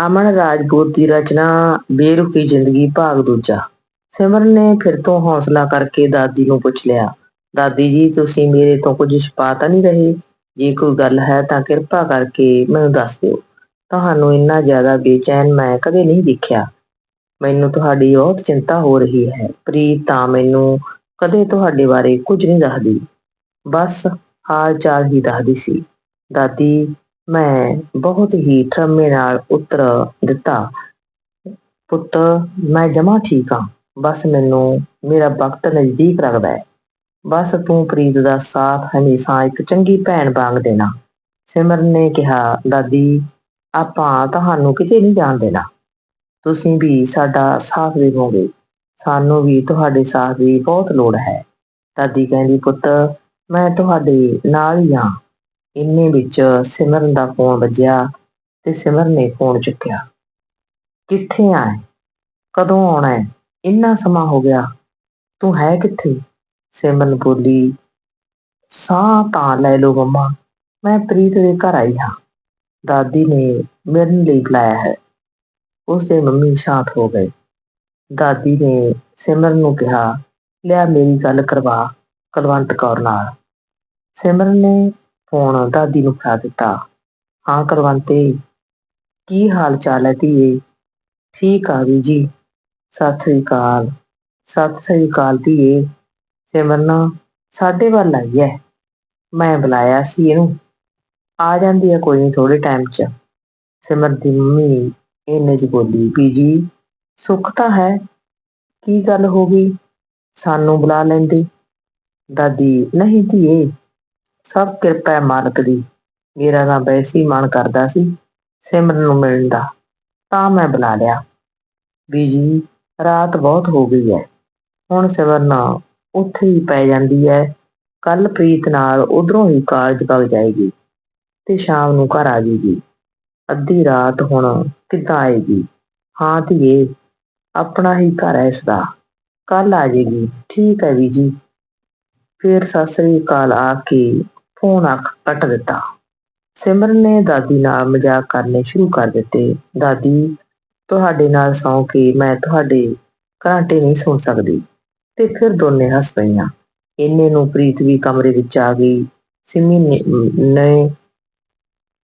ਅਮਨ ਰਾਜਪੂਤ ਦੀ ਰਚਨਾ ਬੇਰੁਖੀ ਜ਼ਿੰਦਗੀ ਭਾਗ ਦੂਜਾ। ਸਿਮਰਨ ਨੇ ਫਿਰ ਤੋਂ ਹੌਸਲਾ ਕਰਕੇ ਦਾਦੀ ਨੂੰ ਪੁੱਛ ਲਿਆ, ਦਾਦੀ ਜੀ, ਤੁਸੀਂ ਮੇਰੇ ਤੋਂ ਕੁਝ ਛੁਪਾ ਤਾਂ ਨਹੀਂ ਰਹੇ? ਜੇ ਕੋਈ ਗੱਲ ਹੈ ਤਾਂ ਕਿਰਪਾ ਕਰਕੇ ਮੈਨੂੰ ਦੱਸ ਦਿਓ। ਤੁਹਾਨੂੰ ਇੰਨਾ ਜ਼ਿਆਦਾ ਬੇਚੈਨ ਮੈਂ ਕਦੇ ਨਹੀਂ ਦੇਖਿਆ। ਮੈਨੂੰ ਤੁਹਾਡੀ ਬਹੁਤ ਚਿੰਤਾ ਹੋ ਰਹੀ ਹੈ। ਪ੍ਰੀਤ ਤਾਂ ਮੈਨੂੰ ਕਦੇ ਤੁਹਾਡੇ ਬਾਰੇ ਕੁਝ ਨਹੀਂ ਦੱਸਦੀ। ਬਸ ਹਾਲ ਚਾਲ ਹੀ ਦੱਸਦੀ ਸੀ। ਦਾਦੀ ਮੈਂ ਬਹੁਤ ਹੀ ਠਰਮੇ ਨਾਲ ਉੱਤਰ ਦਿੱਤਾ, ਪੁੱਤ, ਮੈਂ ਜਮਾ ਠੀਕ ਹਾਂ। ਬਸ ਮੈਨੂੰ ਮੇਰਾ ਵਕਤ ਨਜ਼ਦੀਕ ਲੱਗਦਾ ਹੈ। ਬਸ ਤੂੰ ਪ੍ਰੀਤ ਦਾ ਸਾਥ ਹਮੇਸ਼ਾ ਇੱਕ ਚੰਗੀ ਭੈਣ ਵਾਂਗ ਦੇਣਾ। ਸਿਮਰਨ ਨੇ ਕਿਹਾ, ਦਾਦੀ, ਆਪਾਂ ਤੁਹਾਨੂੰ ਕਿਤੇ ਨਹੀਂ ਜਾਣ ਦੇਣਾ। ਤੁਸੀਂ ਵੀ ਸਾਡਾ ਸਾਥ ਦੇਵੋਗੇ। ਸਾਨੂੰ ਵੀ ਤੁਹਾਡੇ ਸਾਥ ਦੀ ਬਹੁਤ ਲੋੜ ਹੈ। ਦਾਦੀ ਕਹਿੰਦੀ, ਪੁੱਤ, ਮੈਂ ਤੁਹਾਡੇ ਨਾਲ ਹੀ ਹਾਂ। ਇੰਨੇ ਵਿੱਚ ਸਿਮਰਨ ਦਾ ਫੋਨ ਵੱਜਿਆ ਤੇ ਸਿਮਰਨ ਨੇ ਫੋਨ ਚੁੱਕਿਆ। ਕਿੱਥੇ ਆ ਕਦੋਂ ਆਉਣਾ ਹੈ? ਇੰਨਾ ਸਮਾਂ ਹੋ ਗਿਆ। ਤੂੰ ਹੈ ਕਿੱਥੇ? ਸਿਮਰਨ ਬੋਲੀ, ਸਾਹ ਤਾਂ ਲੈ ਲੋ ਮੰਮਾ, ਮੈਂ ਪ੍ਰੀਤ ਦੇ ਘਰ ਆਈ ਹਾਂ। ਦਾਦੀ ਨੇ ਮਿਲਣ ਲਈ ਬੁਲਾਇਆ ਹੈ। ਉਸ ਦੇ ਮੰਮੀ ਸ਼ਾਂਤ ਹੋ ਗਏ। ਦਾਦੀ ਨੇ ਸਿਮਰਨ ਨੂੰ ਕਿਹਾ, ਲਿਆ ਮੇਰੀ ਗੱਲ ਕਰਵਾ, ਕੁਲਵੰਤ ਕੌਰ ਨਾਲ। ਸਿਮਰਨ ਨੇ ਫੋਨ ਦਾਦੀ ਨੂੰ ਫੜਾ ਦਿੱਤਾ। ਹਾਂ ਕੁਲਵੰਤੇ ਕੀ ਹਾਲ ਚਾਲ ਹੈ ਧੀਏ? ਠੀਕ ਆ ਵੀ ਜੀ। ਸਤਿ ਸ੍ਰੀ ਅਕਾਲ। ਸਤਿ ਸ੍ਰੀ ਅਕਾਲ ਧੀਏ। ਸਿਮਰਨ, ਸਾਡੇ ਵੱਲ ਆਈ ਹੈ ਮੈਂ ਬੁਲਾਇਆ ਸੀ ਇਹਨੂੰ। ਆ ਜਾਂਦੀ ਹੈ ਕੋਈ ਨਹੀਂ ਥੋੜੇ ਟਾਈਮ 'ਚ। ਸਿਮਰ ਦੀ ਮੰਮੀ ਇਹਨੇ ਚ ਬੋਲੀ ਬੀਜੀ ਸੁੱਖ ਤਾਂ ਹੈ। ਕੀ ਗੱਲ ਹੋ ਗਈ? ਸਾਨੂੰ ਬੁਲਾ ਲੈਂਦੇ। ਦਾਦੀ, ਨਹੀਂ ਧੀਏ। ਸਭ ਕਿਰਪਾ ਹੈ ਮਾਲਕ ਦੀ। ਮੇਰਾ ਤਾਂ ਵੈਸੇ ਹੀ ਮਨ ਕਰਦਾ ਸੀ, ਸਿਮਰਨ ਨੂੰ ਮਿਲਣ ਦਾ। ਤਾਂ ਮੈਂ ਬੁਲਾ ਲਿਆ। ਬੀਜੀ, ਰਾਤ ਬਹੁਤ ਹੋ ਗਈ ਹੈ। ਹੁਣ ਸਿਮਰਨ ਉੱਥੇ ਹੀ ਪੈ ਜਾਂਦੀ ਹੈ। ਕੱਲ ਪ੍ਰੀਤ ਨਾਲ ਉਧਰੋਂ ਹੀ ਕਾਲਜ ਵਗ ਜਾਏਗੀ ਤੇ ਸ਼ਾਮ ਨੂੰ ਘਰ ਆ ਜਾਏਗੀ ਅੱਧੀ ਰਾਤ ਹੁਣ ਕਿੱਦਾਂ ਆਏਗੀ? ਹਾਂ ਧੀਏ, ਆਪਣਾ ਹੀ ਘਰ ਹੈ ਇਸਦਾ। ਕੱਲ ਆ ਜਾਏਗੀ ਠੀਕ ਹੈ ਵੀ ਜੀ ਫਿਰ ਸਤਿ ਸ੍ਰੀ ਅਕਾਲ ਆ ਕੇ ਫੋਨ ਅੱਖ ਕੱਟ ਦਿੱਤਾ। ਸਿਮਰਨ ਨੇ ਦਾਦੀ ਨਾਲ ਮਜ਼ਾਕ ਕਰਨੇ ਸ਼ੁਰੂ ਕਰ ਦਿੱਤੇ। ਦਾਦੀ, ਤੁਹਾਡੇ ਨਾਲ ਸੌਂ ਕੇ ਮੈਂ ਤੁਹਾਡੇ ਘੰਟੇ ਨਹੀਂ ਸੁਣ ਸਕਦੀ। ਤੇ ਫਿਰ ਦੋਨੇ ਹੱਸ ਪਈਆਂ। ਇੰਨੇ ਨੂੰ ਪ੍ਰੀਤ ਵੀ ਕਮਰੇ ਵਿੱਚ ਆ ਗਈ। ਸਿੰਮੀ ਨੇ ਨੇ,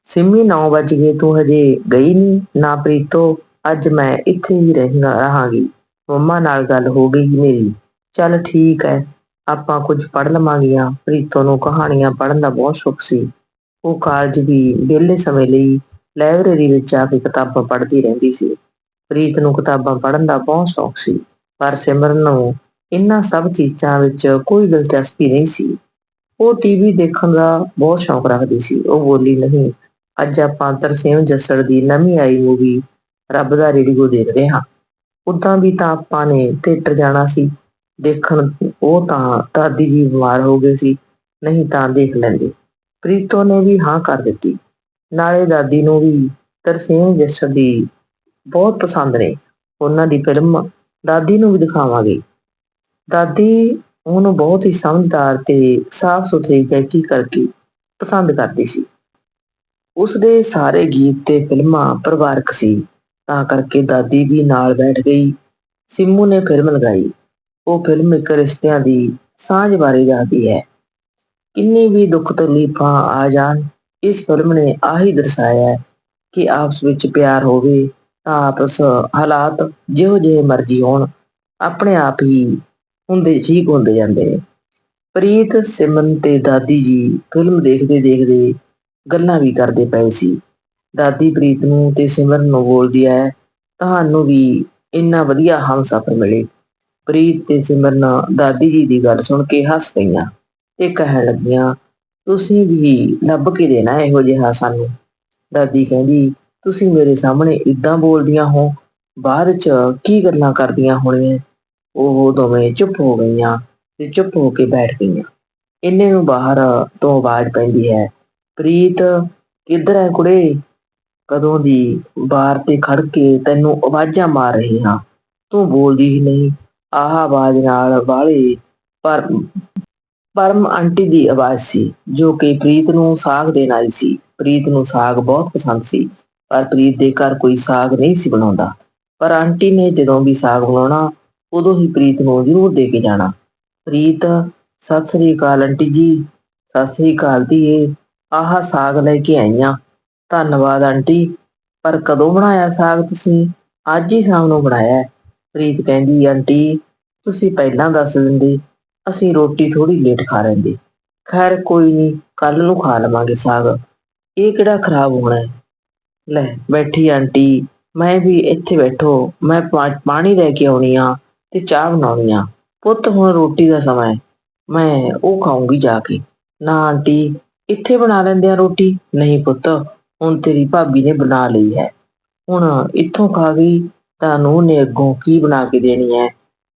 ਸਿੰਮੀ 9 ਵਜ ਗਏ, ਤੂੰ ਹਜੇ ਗਈ ਨਹੀਂ ਨਾ ਪ੍ਰੀਤੋ, ਅੱਜ ਮੈਂ ਇੱਥੇ ਹੀ ਰਹਿਣਾ ਰਹਾਂਗੀ। ਮੰਮਾ ਨਾਲ ਗੱਲ ਹੋ ਗਈ ਮੇਰੀ। ਚੱਲ ਠੀਕ ਹੈ ਆਪਾਂ ਕੁਝ ਪੜ੍ਹ ਲਵਾਂਗੀਆਂ। ਪ੍ਰੀਤੋ ਨੂੰ ਕਹਾਣੀਆਂ ਪੜ੍ਹਨ ਦਾ ਬਹੁਤ ਸ਼ੌਕ ਸੀ। ਉਹ ਕਾਲਜ ਵੀ ਵਿਹਲੇ ਸਮੇਂ ਲਈ ਲਾਇਬ੍ਰੇਰੀ ਵਿੱਚ ਆ ਕੇ ਕਿਤਾਬਾਂ ਪੜ੍ਹਦੀ ਰਹਿੰਦੀ ਸੀ। ਪ੍ਰੀਤ ਨੂੰ ਕਿਤਾਬਾਂ ਪੜ੍ਹਨ ਦਾ ਬਹੁਤ ਸ਼ੌਕ ਸੀ। ਪਰ ਸਿਮਰਨ ਨੂੰ ਇਹਨਾਂ ਸਭ ਚੀਜ਼ਾਂ ਵਿੱਚ ਕੋਈ ਦਿਲਚਸਪੀ ਨਹੀਂ ਸੀ। ਉਹ ਟੀਵੀ ਦੇਖਣ ਦਾ ਬਹੁਤ ਸ਼ੌਕ ਰੱਖਦੀ ਸੀ। ਉਹ ਬੋਲੀ, ਨਹੀਂ, ਅੱਜ ਆਪਾਂ ਤਰਸੇਮ ਜੱਸੜ ਦੀ ਨਵੀਂ ਆਈ ਮੂਵੀ ਰੱਬ ਦਾ ਰੇਡੀਓ ਦੇਖਦੇ ਹਾਂ। ਉਦਾਂ ਵੀ ਤਾਂ ਆਪਾਂ ਨੇ ਥੀਏਟਰ ਜਾਣਾ ਸੀ। ਦੇਖਣ ਉਹ ਤਾਂ ਦਾਦੀ ਜੀ ਬਿਮਾਰ ਹੋ ਗਏ ਸੀ, ਨਹੀਂ ਤਾਂ ਦੇਖ ਲੈਂਦੇ। ਪ੍ਰੀਤੋ ਨੇ ਵੀ ਹਾਂ ਕਰ ਦਿੱਤੀ। ਨਾਲੇ ਦਾਦੀ ਨੂੰ ਵੀ ਤਰਸੇਮ ਜੱਸੜ ਦੀ ਬਹੁਤ ਪਸੰਦ ਨੇ। ਉਹਨਾਂ ਦੀ ਫਿਲਮ ਦਾਦੀ ਨੂੰ ਵੀ ਦਿਖਾਵਾਂਗੇ। ਦਾਦੀ ਉਹਨੂੰ ਬਹੁਤ ਹੀ ਸਮਝਦਾਰ ਤੇ ਸਾਫ਼ ਸੁਥਰੀ ਗਾਇਕੀ ਕਰਕੇ ਪਸੰਦ ਕਰਦੀ ਸੀ। ਉਸ ਦੇ ਸਾਰੇ ਗੀਤ ਤੇ ਫਿਲਮਾਂ ਪਰਿਵਾਰਕ ਸੀ। ਤਾਂ ਕਰਕੇ ਦਾਦੀ ਵੀ ਨਾਲ ਬੈਠ ਗਈ। ਸਿੰਮੂ ਨੇ ਫਿਲਮ ਲਗਾਈ। ਉਹ ਫਿਲਮ ਇੱਕ ਰਿਸ਼ਤਿਆਂ ਦੀ ਸਾਂਝ ਬਾਰੇ ਦੱਸਦੀ ਹੈ। ਕਿੰਨੀ ਵੀ ਦੁੱਖ ਤਕਲੀਫਾਂ ਆ ਜਾਣ, ਇਸ ਫਿਲਮ ਨੇ ਆਹੀ ਦਰਸਾਇਆ ਹੈ ਕਿ ਆਪਸ ਵਿੱਚ ਪਿਆਰ ਹੋਵੇ ਤਾਂ ਆਪਸ ਹਾਲਾਤ ਜਿਹੋ ਜਿਹੇ ਮਰਜ਼ੀ ਹੋਣ, ਆਪਣੇ ਆਪ ਹੀ ਹੁੰਦੇ ਠੀਕ ਹੁੰਦੇ ਜਾਂਦੇ ਨੇ। ਪ੍ਰੀਤ ਸਿਮਨ ਤੇ ਦਾਦੀ ਜੀ ਫਿਲਮ ਦੇਖਦੇ ਦੇਖਦੇ ਗੱਲਾਂ ਵੀ ਕਰਦੇ ਪਏ ਸੀ। ਦਾਦੀ ਪ੍ਰੀਤ ਨੂੰ ਤੇ ਸਿਮਰਨ ਨੂੰ ਬੋਲਦੀ ਹੈ, ਤੁਹਾਨੂੰ ਵੀ ਇੰਨਾ ਵਧੀਆ ਹਮਸਫਰ ਮਿਲੇ। ਪ੍ਰੀਤ ਤੇ ਸਿਮਰਨ ਦਾਦੀ ਜੀ ਦੀ ਗੱਲ ਸੁਣ ਕੇ ਹੱਸ ਪਈਆਂ ਤੇ ਕਹਿਣ ਲੱਗੀਆਂ, ਤੁਸੀਂ ਵੀ ਲੱਭ ਕੇ ਦੇਣਾ ਇਹੋ ਜਿਹਾ ਸਾਨੂੰ। ਦਾਦੀ ਕਹਿੰਦੀ, ਤੁਸੀਂ ਮੇਰੇ ਸਾਹਮਣੇ ਇਦਾਂ ਬੋਲਦੀਆਂ ਹੋ, ਬਾਅਦ ਚ ਕੀ ਗੱਲਾਂ ਕਰਦੀਆਂ ਹੋਣੀਆਂ? ਉਹ ਦੋਵੇਂ ਚੁੱਪ ਹੋ ਗਈਆਂ ਤੇ ਚੁੱਪ ਹੋ ਕੇ ਬੈਠ ਗਈਆਂ। ਇੰਨੇ ਨੂੰ ਬਾਹਰ ਤੋਂ ਆਵਾਜ਼ ਪੈਂਦੀ ਹੈ, ਪ੍ਰੀਤ, ਕਿੱਧਰ ਹੈ ਕੁੜੇ? ਕਦੋਂ ਦੀ ਬਾਹਰ ਤੇ ਖੜ ਕੇ ਤੈਨੂੰ ਆਵਾਜ਼ਾਂ ਮਾਰ ਰਹੀ ਹਾਂ। ਤੂੰ ਬੋਲਦੀ ਹੀ ਨਹੀਂ। ਆਹ ਆਵਾਜ਼ ਨਾਲ ਬਾਲੇ ਪਰ ਪਰਮ ਆਂਟੀ ਦੀ ਆਵਾਜ਼ ਸੀ, ਜੋ ਕਿ ਪ੍ਰੀਤ ਨੂੰ ਸਾਗ ਦੇਣ ਆਈ ਸੀ। ਪ੍ਰੀਤ ਨੂੰ ਸਾਗ ਬਹੁਤ ਪਸੰਦ ਸੀ, ਪਰ ਪ੍ਰੀਤ ਦੇ ਘਰ ਕੋਈ ਸਾਗ ਨਹੀਂ ਸੀ ਬਣਾਉਂਦਾ। ਪਰ ਆਂਟੀ ਨੇ ਜਦੋਂ ਵੀ ਸਾਗ ਬਣਾਉਣਾ, ਉਦੋਂ ਹੀ ਪ੍ਰੀਤ ਨੂੰ ਜ਼ਰੂਰ ਦੇ ਕੇ ਜਾਣਾ। ਪ੍ਰੀਤ, ਸਤਿ ਸ੍ਰੀ ਅਕਾਲ ਆਂਟੀ ਜੀ, ਸਤਿ ਸ੍ਰੀ ਅਕਾਲ ਧੀਏ, ਆਹ ਸਾਗ ਲੈ ਕੇ ਆਈਆਂ। ਧੰਨਵਾਦ ਆਂਟੀ, ਪਰ ਕਦੋਂ ਬਣਾਇਆ ਸਾਗ ਤੁਸੀਂ? ਅੱਜ ਹੀ ਸ਼ਾਮ ਨੂੰ ਬਣਾਇਆ ਪ੍ਰੀਤ ਕਹਿੰਦੀ, ਆਂਟੀ, ਤੁਸੀਂ ਪਹਿਲਾਂ ਦੱਸ ਦਿੰਦੇ, ਅਸੀਂ ਰੋਟੀ ਥੋੜੀ ਲੇਟ ਖਾ ਲੈਂਦੇ। ਖੈਰ, ਕੋਈ ਨਹੀਂ ਕੱਲ ਨੂੰ ਖਾ ਲਵਾਂਗੇ ਸਾਗ। ਇਹ ਕਿਹੜਾ ਖਰਾਬ ਹੋਣਾ ਹੈ? ਲੈ, ਬੈਠੀ ਆਂਟੀ, ਮੈਂ ਵੀ ਇੱਥੇ ਬੈਠੋ, ਮੈਂ ਪਾਣੀ ਲੈ ਕੇ ਆਉਣੀ ਆ ਤੇ ਚਾਹ ਬਣਾਉਣੀ ਆ। ਪੁੱਤ, ਹੁਣ ਰੋਟੀ ਦਾ ਸਮਾਂ ਹੈ, ਮੈਂ ਉਹ ਖਾਊਂਗੀ ਜਾ ਕੇ। ਨਾ ਆਂਟੀ, ਇੱਥੇ ਬਣਾ ਲੈਂਦੇ ਆ ਰੋਟੀ? ਨਹੀਂ ਪੁੱਤ, ਹੁਣ ਤੇਰੀ ਭਾਬੀ ਨੇ ਬਣਾ ਲਈ ਹੈ। ਹੁਣ ਇੱਥੋਂ ਖਾ ਗਈ ਤਾਂ ਨੂੰਹ ਨੇ ਅੱਗੋਂ ਕੀ ਬਣਾ ਕੇ ਦੇਣੀ ਹੈ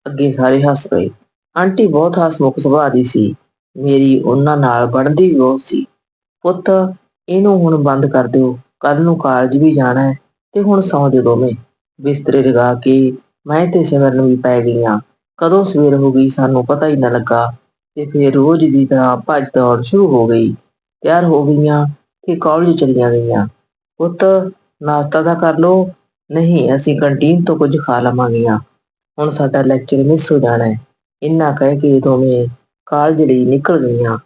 ਅੱਗੇ ਸਾਰੇ ਹੱਸ ਪਏ। ਆਂਟੀ ਬਹੁਤ ਹਸਮੁਖ ਸੁਭਾਅ ਦੀ ਸੀ। ਮੇਰੀ ਉਹਨਾਂ ਨਾਲ ਬਣਦੀ ਵੀ ਬਹੁਤ ਸੀ। ਪੁੱਤ, ਇਹਨੂੰ ਹੁਣ ਬੰਦ ਕਰ ਦਿਓ। ਕੱਲ ਨੂੰ ਕਾਲਜ ਵੀ ਜਾਣਾ ਹੈ ਤੇ ਹੁਣ ਸੌਂ ਜਾਓ ਦੋਵੇਂ। ਬਿਸਤਰੇ ਲਗਾ ਕੇ ਮੈਂ ਤੇ ਸਿਮਰਨ ਵੀ ਪੈ ਗਈਆਂ। ਕਦੋਂ ਸਵੇਰ ਹੋ ਗਈ ਸਾਨੂੰ ਪਤਾ ਹੀ ਨਾ ਲੱਗਾ ਤੇ ਫਿਰ ਰੋਜ਼ ਦੀ ਤਰ੍ਹਾਂ ਭੱਜ ਦੌੜ ਸ਼ੁਰੂ ਹੋ ਗਈ। ਤਿਆਰ ਹੋ ਗਈਆਂ ਤੇ ਕਾਲਜ ਚਲੀਆਂ ਗਈਆਂ। ਪੁੱਤ, ਨਾਸ਼ਤਾ ਤਾਂ ਕਰ ਲਓ। ਨਹੀਂ, ਅਸੀਂ ਕੰਟੀਨ ਤੋਂ ਕੁਝ ਖਾ ਲਵਾਂਗੀਆਂ ਹੁਣ ਸਾਡਾ ਲੈਕਚਰ ਮਿਸ ਹੋ ਜਾਣਾ ਹੈ। ਇੰਨਾ ਕਹਿ ਕੇ ਦੋਵੇਂ ਕਾਲਜ ਲਈ ਨਿਕਲ ਗਈਆਂ।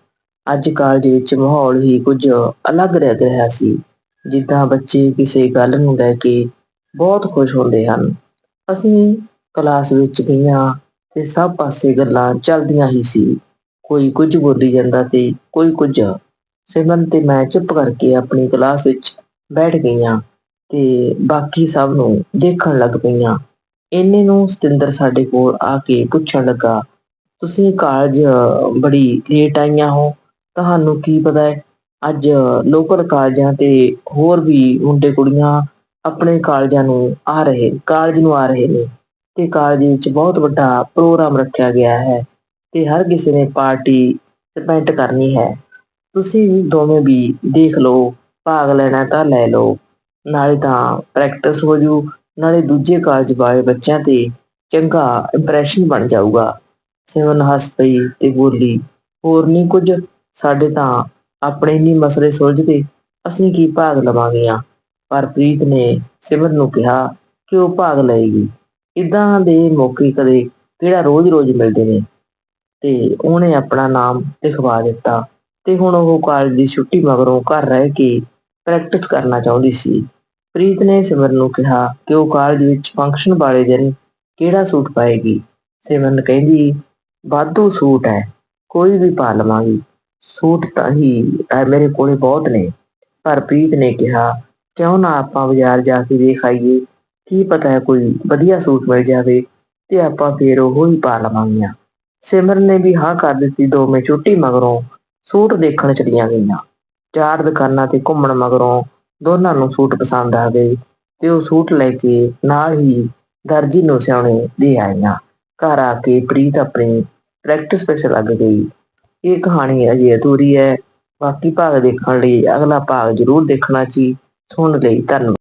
ਅੱਜ ਕਾਲਜ ਵਿੱਚ ਮਾਹੌਲ ਹੀ ਕੁਝ ਅਲੱਗ ਰਹਿ ਰਿਹਾ ਸੀ। ਜਿੱਦਾਂ ਬੱਚੇ ਕਿਸੇ ਗੱਲ ਨੂੰ ਲੈ ਕੇ ਬਹੁਤ ਖੁਸ਼ ਹੁੰਦੇ ਹਨ। ਅਸੀਂ ਕਲਾਸ ਵਿੱਚ ਗਈਆਂ ਤੇ ਸਭ ਪਾਸੇ ਗੱਲਾਂ ਚੱਲਦੀਆਂ ਹੀ ਸੀ। ਕੋਈ ਕੁਝ ਬੋਲੀ ਜਾਂਦਾ ਤੇ ਕੋਈ ਕੁਝ। ਸਿਮਨ ਤੇ ਮੈਂ ਚੁੱਪ ਕਰਕੇ ਆਪਣੀ ਕਲਾਸ ਵਿੱਚ ਬੈਠ ਗਈਆਂ। ਤੇ ਬਾਕੀ ਸਭ ਨੂੰ ਦੇਖਣ ਲੱਗ ਪਈਆਂ। ਇੰਨੇ ਨੂੰ ਸਤਿੰਦਰ ਸਾਡੇ ਕੋਲ ਆ ਕੇ ਪੁੱਛਣ ਲੱਗਾ, ਤੁਸੀਂ ਕਾਲਜ ਬੜੀ ਲੇਟ ਆਈਆਂ ਹੋ, ਤੁਹਾਨੂੰ ਕੀ ਪਤਾ ਹੈ? ਅੱਜ ਲੋਕਲ ਕਾਲਜਾਂ ਤੇ ਹੋਰ ਵੀ ਮੁੰਡੇ ਕੁੜੀਆਂ ਆਪਣੇ ਕਾਲਜਾਂ ਨੂੰ ਆ ਰਹੇ, ਕਾਲਜ ਨੂੰ ਆ ਰਹੇ ਨੇ ਤੇ ਕਾਲਜ ਵਿੱਚ ਬਹੁਤ ਵੱਡਾ ਪ੍ਰੋਗਰਾਮ ਰੱਖਿਆ ਗਿਆ ਹੈ ਤੇ ਹਰ ਕਿਸੇ ਨੇ ਪਾਰਟੀ ਸਪੈਂਡ ਕਰਨੀ ਹੈ। ਤੁਸੀਂ ਦੋਵੇਂ ਵੀ ਦੇਖ ਲਓ, ਭਾਗ ਲੈਣਾ ਤਾਂ ਲੈ ਲਓ। ਨਾਲੇ ਤਾਂ ਪ੍ਰੈਕਟਿਸ ਹੋ ਜੂ, ਨਾਲੇ ਦੂਜੇ ਕਾਲਜ ਵਾਲੇ ਬੱਚਿਆਂ ਤੇ ਚੰਗਾ ਇੰਪ੍ਰੈਸ਼ਨ ਬਣ ਜਾਊਗਾ। ਸਿਮਰਨ ਹੱਸ ਪਈ ਤੇ ਬੋਲੀ, ਹੋਰ ਨਹੀਂ ਕੁਝ, ਸਾਡੇ ਤਾਂ ਆਪਣੇ ਨਹੀਂ ਮਸਲੇ ਸੁਲਝਦੇ ਅਸੀਂ ਕੀ ਭਾਗ ਲਵਾਂਗੀਆਂ ਪਰ ਪ੍ਰੀਤ ਨੇ ਸਿਮਰਨ ਨੂੰ ਕਿਹਾ ਕਿ ਉਹ ਭਾਗ ਲਏਗੀ। ਇਦਾਂ ਦੇ ਮੌਕੇ ਕਦੇ ਕਿਹੜਾ ਰੋਜ਼-ਰੋਜ਼ ਮਿਲਦੇ ਨੇ। ਤੇ ਉਹਨੇ ਆਪਣਾ ਨਾਮ ਲਿਖਵਾ ਦਿੱਤਾ ਤੇ ਹੁਣ ਉਹ ਕਾਲਜ ਦੀ ਛੁੱਟੀ ਮਗਰੋਂ ਘਰ ਰਹਿ ਕੇ ਪ੍ਰੈਕਟਿਸ ਕਰਨਾ ਚਾਹੁੰਦੀ ਸੀ। ਪ੍ਰੀਤ ਨੇ ਸਿਮਰਨ ਨੂੰ ਕਿਹਾ ਕਿ ਉਹ ਕਾਲਜ ਵਿੱਚ ਫੰਕਸ਼ਨ ਵਾਲੇ ਦਿਨ ਕਿਹੜਾ ਸੂਟ ਪਾਏਗੀ? ਸਿਮਰਨ ਕਹਿੰਦੀ, ਵਾਧੂ ਸੂਟ ਹੈ, ਕੋਈ ਵੀ ਪਾ ਲਵਾਂਗੀ। ਸੂਟ ਤਾਂ ਹੀ ਮੇਰੇ ਕੋਲੇ ਬਹੁਤ ਨੇ। ਪਰ ਪ੍ਰੀਤ ਨੇ ਕਿਹਾ, ਕਿਉਂ ਨਾ ਆਪਾਂ ਬਾਜ਼ਾਰ ਜਾ ਕੇ ਦੇਖ ਆਈਏ? ਕੀ ਪਤਾ ਹੈ ਕੋਈ ਵਧੀਆ ਸੂਟ ਮਿਲ ਜਾਵੇ ਤੇ ਆਪਾਂ ਫੇਰ ਉਹ ਹੀ ਪਾ ਲਵਾਂਗੀਆਂ। ਸਿਮਰਨ ਨੇ ਵੀ ਹਾਂ ਕਰ ਦਿੱਤੀ। ਦੋਵੇਂ ਛੁੱਟੀ ਮਗਰੋਂ ਸੂਟ ਦੇਖਣ ਚਲੀਆਂ ਗਈਆਂ। ਚਾਰ ਦੁਕਾਨਾਂ ਤੇ ਘੁੰਮਣ ਮਗਰੋਂ ਦੋਨਾਂ ਨੂੰ ਸੂਟ ਪਸੰਦ ਆ ਗਏ ਤੇ ਉਹ ਸੂਟ ਲੈ ਕੇ ਨਾਲ ਹੀ ਦਰਜੀ ਨੂੰ ਸਿਆਉਣੇ ਦੇ ਆਈਆਂ। ਘਰ ਆ ਕੇ ਪ੍ਰੀਤ ਆਪਣੀ ਪ੍ਰੈਕਟਿਸ ਵਿੱਚ ਲੱਗ ਗਈ। ਇਹ ਕਹਾਣੀ ਅਜੇ ਅਧੂਰੀ ਹੈ। ਬਾਕੀ ਭਾਗ ਦੇਖਣ ਲਈ ਅਗਲਾ ਭਾਗ ਜ਼ਰੂਰ ਦੇਖਣਾ ਜੀ। ਸੁਣਨ ਲਈ ਧੰਨਵਾਦ।